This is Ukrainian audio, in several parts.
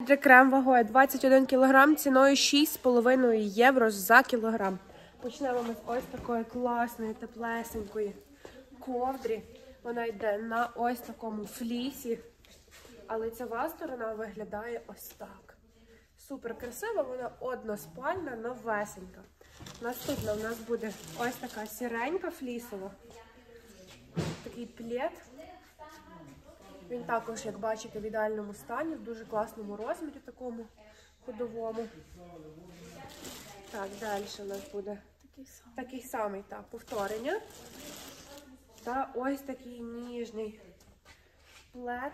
Отже, крем вагою 21 кг, ціною 6,5 євро за кілограм. Почнемо ми з ось такої класної, теплесенької ковдрі. Вона йде на ось такому флісі, а лицева сторона виглядає ось так. Супер красива, вона односпальна, новесенька. Наступна у нас буде ось така сіренька флісова. Такий плед. Він також, як бачите, в ідеальному стані, в дуже класному розмірі, такому ходовому. Так, далі у нас буде Такий самий. такий самий так, повторення. Та ось такий ніжний плед.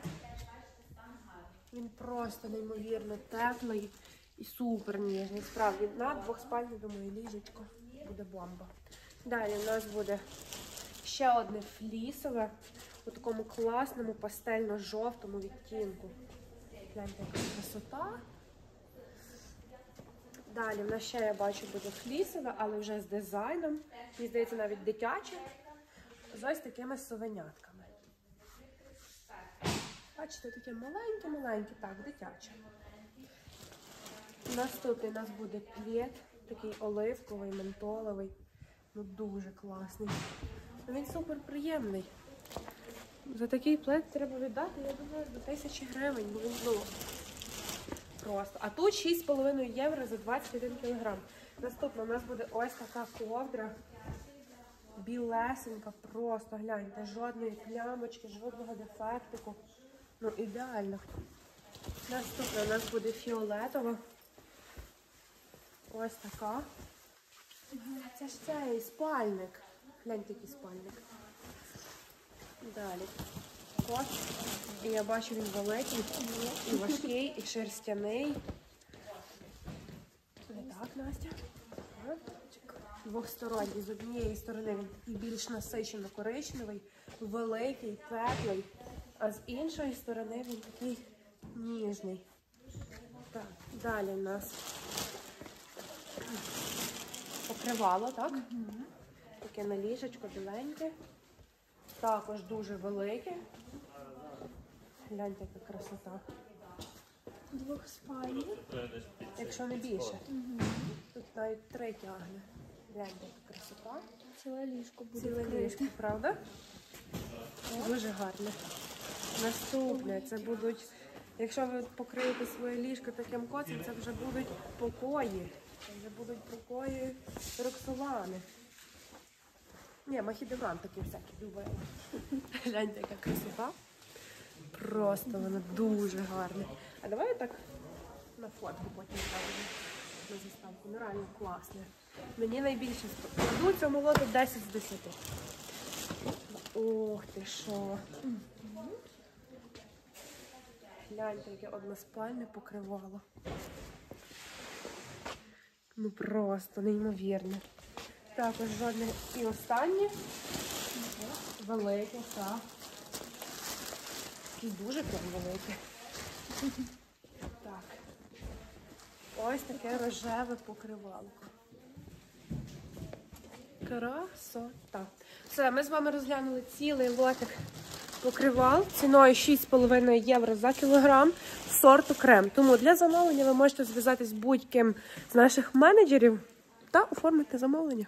Він просто неймовірно теплий і супер ніжний. Справді, на двохспальне, думаю, ліжечко буде бомба. Далі у нас буде ще одне флісове у такому класному пастельно-жовтому відтінку. Гляньте, яка красота. Далі в нас ще я бачу буде флісове, але вже з дизайном. Мені здається, навіть дитяче. З ось такими совенятками. Бачите, таке маленьке-маленьке, так, дитяче. Наступний у нас буде плед, такий оливковий, ментоловий. Ну дуже класний. Він супер приємний. За такий плед треба віддати, я думаю, до тисячі гривень, бо ну, просто. А тут 6,5 євро за 21 кг. Наступна у нас буде ось така ковдра. Білесенька, просто гляньте, жодної плямочки, жодного дефектику. Ну, ідеально. Наступна у нас буде фіолетова. Ось така. Це ж цей спальник. Гляньте, який спальник. Далі. Кот. І я бачу, він великий, і важкий, і шерстяний. Не так, Настя. Двохсторонній. З однієї сторони він такий більш насичено коричневий, великий, теплий, а з іншої сторони він такий ніжний. Так, далі у нас покривало, так? Таке на ліжечко біленьке. Також дуже велике. Гляньте, яка красота. Двохспальний. Якщо не більше. Тут навіть три тягне. Гляньте, яка красота. Ціле ліжко буде Ціле ліжко, правда? Дуже гарне. Наступне, це будуть, якщо ви покриєте своє ліжко таким коцем, це вже будуть покої. Це вже будуть покої Роксолани. Ні, махідевран такі всякі любила. Гляньте, яка красота. Просто воно дуже гарне. А давай я так на фотку потім зробимо на заставку. Ну реально класне. Мені найбільше сподобалося. цьому лоту 10 з 10. Ох ти що. Гляньте, яке односпальне покривало. Ну просто неймовірне. Також жодне і останнє. Велике, так. Такий дуже прям великий. Так. Ось таке рожеве покривалко. Красота. Все, ми з вами розглянули цілий лотик покривал ціною 6,5 євро за кілограм сорту крем. Тому для замовлення ви можете зв'язатись з будь-ким з наших менеджерів та оформити замовлення.